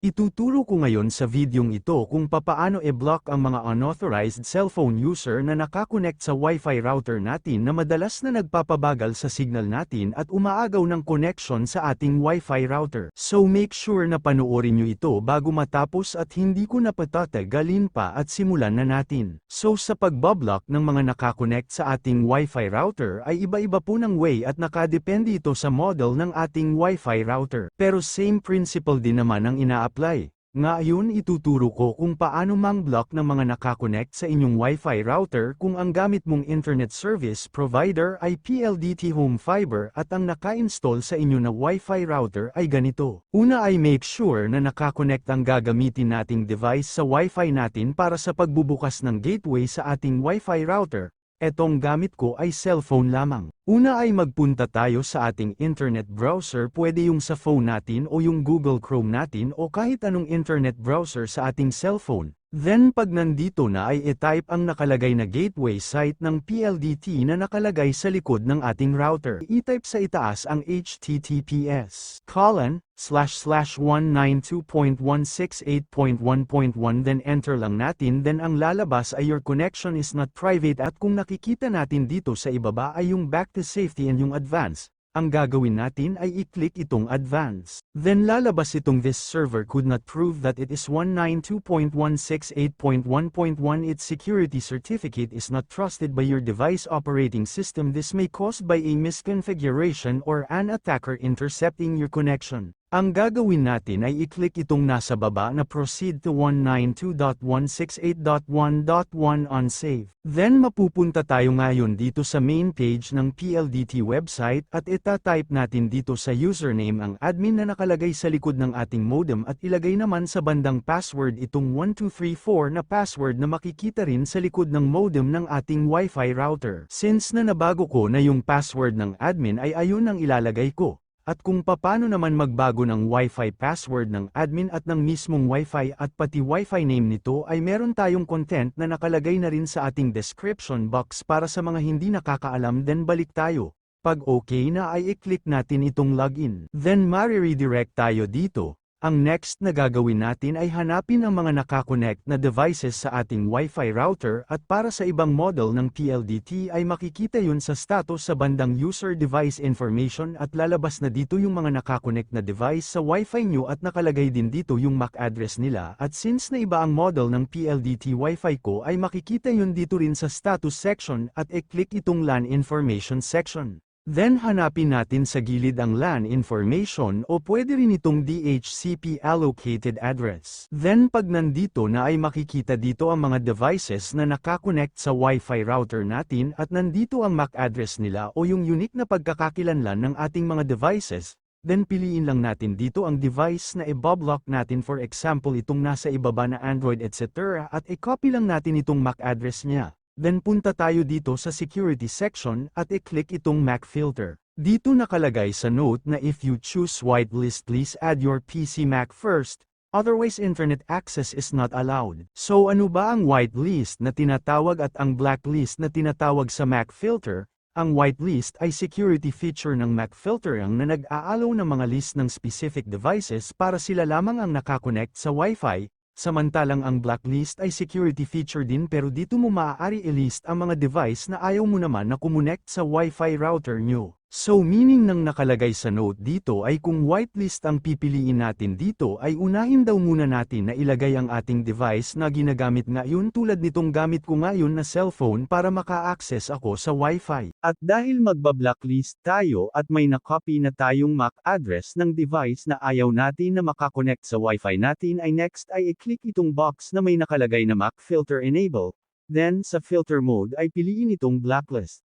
Ituturo ko ngayon sa videong ito kung papaano i-block ang mga unauthorized cellphone user na nakakonect sa Wi-Fi router natin na madalas na nagpapabagal sa signal natin at umaagaw ng connection sa ating Wi-Fi router. So make sure na panoorin nyo ito bago matapos at hindi ko napatatagalin pa at simulan na natin. So sa pagbablock ng mga nakakonect sa ating Wi-Fi router ay iba-iba po ng way at nakadepende ito sa model ng ating Wi-Fi router. Pero same principle din naman ang ina apply. Ngayon ituturo ko kung paano mang-block ng mga nakakonect sa inyong Wi-Fi router kung ang gamit mong internet service provider ay PLDT Home Fiber at ang naka-install sa inyo na Wi-Fi router ay ganito. Una ay make sure na nakakonect ang gagamitin nating device sa Wi-Fi natin para sa pagbubukas ng gateway sa ating Wi-Fi router. Etong gamit ko ay cellphone lamang. Una ay magpunta tayo sa ating internet browser pwede yung sa phone natin o yung Google Chrome natin o kahit anong internet browser sa ating cellphone. Then pag nandito na ay i-type ang nakalagay na gateway site ng PLDT na nakalagay sa likod ng ating router. I-type sa itaas ang HTTPS colon slash slash 192.168.1.1 then enter lang natin then ang lalabas ay your connection is not private at kung nakikita natin dito sa ibaba ay yung back to safety and yung advance. Ang gagawin natin ay i-click itong advance. Then lalabas itong this server could not prove that it is 192.168.1.1 its security certificate is not trusted by your device operating system this may caused by a misconfiguration or an attacker intercepting your connection. Ang gagawin natin ay i-click itong nasa baba na proceed to 192.168.1.1 on save. Then mapupunta tayo ngayon dito sa main page ng PLDT website at ita-type natin dito sa username ang admin na nakalagay sa likod ng ating modem at ilagay naman sa bandang password itong 1234 na password na makikita rin sa likod ng modem ng ating Wi-Fi router. Since na nabago ko na yung password ng admin ay ayun ang ilalagay ko. At kung papaano naman magbago ng Wi-Fi password ng admin at ng mismong Wi-Fi at pati Wi-Fi name nito ay meron tayong content na nakalagay na rin sa ating description box para sa mga hindi nakakaalam then balik tayo. Pag okay na ay i-click natin itong login. Then mari-redirect tayo dito. Ang next na gagawin natin ay hanapin ang mga nakakonect na devices sa ating Wi-Fi router at para sa ibang model ng PLDT ay makikita yun sa status sa bandang user device information at lalabas na dito yung mga nakakonect na device sa Wi-Fi nyo at nakalagay din dito yung MAC address nila at since na iba ang model ng PLDT Wi-Fi ko ay makikita yun dito rin sa status section at i-click itong LAN information section. Then hanapin natin sa gilid ang LAN information o pwede rin itong DHCP allocated address. Then pag nandito na ay makikita dito ang mga devices na nakakonect sa Wi-Fi router natin at nandito ang MAC address nila o yung unique na pagkakakilanlan ng ating mga devices, Then piliin lang natin dito ang device na i-block natin for example itong nasa ibaba na Android etc. at i-copy lang natin itong MAC address niya. Then punta tayo dito sa security section at i-click itong MAC filter. Dito nakalagay sa note na if you choose whitelist please add your PC MAC first, otherwise internet access is not allowed. So ano ba ang whitelist na tinatawag at ang blacklist na tinatawag sa MAC filter? Ang whitelist ay security feature ng MAC filter ang na nag-aalaw ng mga list ng specific devices para sila lamang ang nakakonect sa Wi-Fi, Samantalang ang blacklist ay security feature din pero dito mo maaari i-list ang mga device na ayaw mo naman na kumonect sa Wi-Fi router nyo. So meaning ng nakalagay sa note dito ay kung whitelist ang pipiliin natin dito ay unahin daw muna natin na ilagay ang ating device na ginagamit ngayon tulad nitong gamit ko ngayon na cellphone para maka-access ako sa Wi-Fi. At dahil magba-blacklist tayo at may nakopy na tayong MAC address ng device na ayaw natin na makakonect sa Wi-Fi natin ay next ay i-click itong box na may nakalagay na MAC filter enable. Then sa filter mode ay piliin itong blacklist.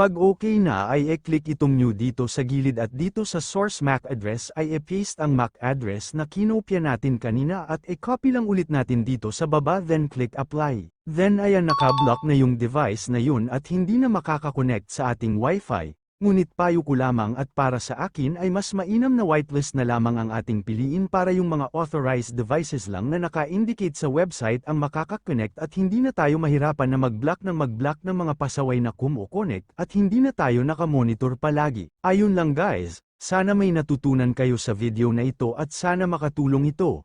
Pag okay na ay i-click itong new dito sa gilid at dito sa source MAC address ay i-paste ang MAC address na kinopya natin kanina at i-copy lang ulit natin dito sa baba then click apply. Then ayan nakablock na yung device na yun at hindi na makakakonect sa ating Wi-Fi. Ngunit payo ko lamang at para sa akin ay mas mainam na whitelist na lamang ang ating piliin para yung mga authorized devices lang na naka-indicate sa website ang makakakonect at hindi na tayo mahirapan na mag-block ng mag-block ng mga pasaway na kumokonek at hindi na tayo nakamonitor palagi. Ayun lang guys, Sana may natutunan kayo sa video na ito at sana makatulong ito.